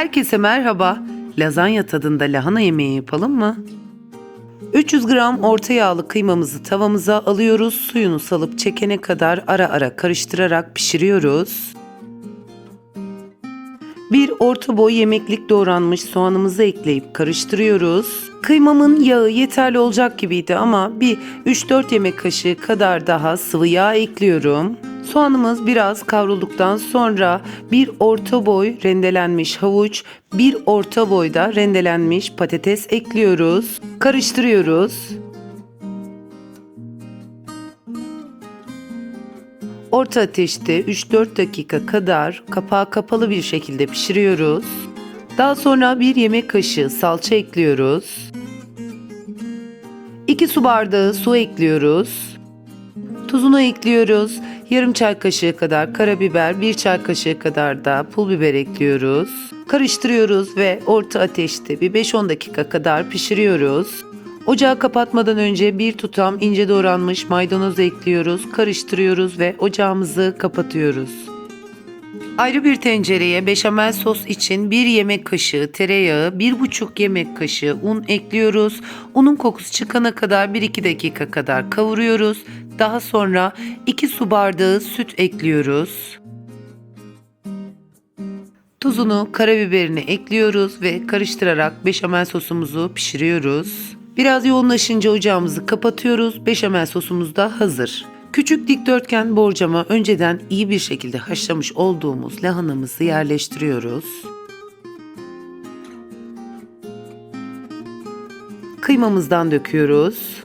Herkese merhaba. Lazanya tadında lahana yemeği yapalım mı? 300 gram orta yağlı kıymamızı tavamıza alıyoruz. Suyunu salıp çekene kadar ara ara karıştırarak pişiriyoruz. Bir orta boy yemeklik doğranmış soğanımızı ekleyip karıştırıyoruz. Kıymamın yağı yeterli olacak gibiydi ama bir 3-4 yemek kaşığı kadar daha sıvı yağ ekliyorum. Soğanımız biraz kavrulduktan sonra bir orta boy rendelenmiş havuç, bir orta boyda rendelenmiş patates ekliyoruz. Karıştırıyoruz. Orta ateşte 3-4 dakika kadar kapağı kapalı bir şekilde pişiriyoruz. Daha sonra bir yemek kaşığı salça ekliyoruz. 2 su bardağı su ekliyoruz. Tuzunu ekliyoruz. Yarım çay kaşığı kadar karabiber, bir çay kaşığı kadar da pul biber ekliyoruz. Karıştırıyoruz ve orta ateşte bir 5-10 dakika kadar pişiriyoruz. Ocağı kapatmadan önce bir tutam ince doğranmış maydanoz ekliyoruz, karıştırıyoruz ve ocağımızı kapatıyoruz. Ayrı bir tencereye beşamel sos için 1 yemek kaşığı tereyağı, 1,5 yemek kaşığı un ekliyoruz. Unun kokusu çıkana kadar 1-2 dakika kadar kavuruyoruz. Daha sonra 2 su bardağı süt ekliyoruz. Tuzunu, karabiberini ekliyoruz ve karıştırarak beşamel sosumuzu pişiriyoruz. Biraz yoğunlaşınca ocağımızı kapatıyoruz. Beşamel sosumuz da hazır. Küçük dikdörtgen borcama önceden iyi bir şekilde haşlamış olduğumuz lahanamızı yerleştiriyoruz. Kıymamızdan döküyoruz.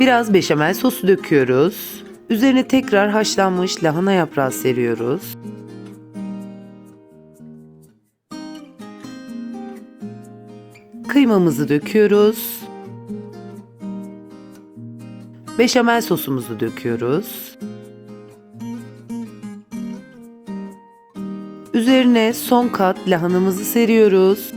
Biraz beşamel sosu döküyoruz. Üzerine tekrar haşlanmış lahana yaprağı seriyoruz. Kıymamızı döküyoruz. Beşamel sosumuzu döküyoruz. Üzerine son kat lahanamızı seriyoruz.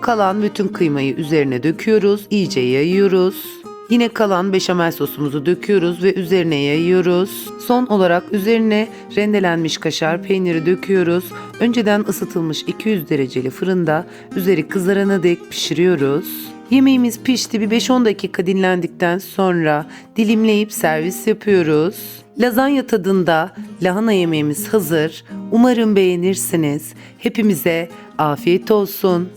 Kalan bütün kıymayı üzerine döküyoruz, iyice yayıyoruz. Yine kalan beşamel sosumuzu döküyoruz ve üzerine yayıyoruz. Son olarak üzerine rendelenmiş kaşar peyniri döküyoruz. Önceden ısıtılmış 200 dereceli fırında üzeri kızarana dek pişiriyoruz. Yemeğimiz pişti bir 5-10 dakika dinlendikten sonra dilimleyip servis yapıyoruz. Lazanya tadında lahana yemeğimiz hazır. Umarım beğenirsiniz. Hepimize afiyet olsun.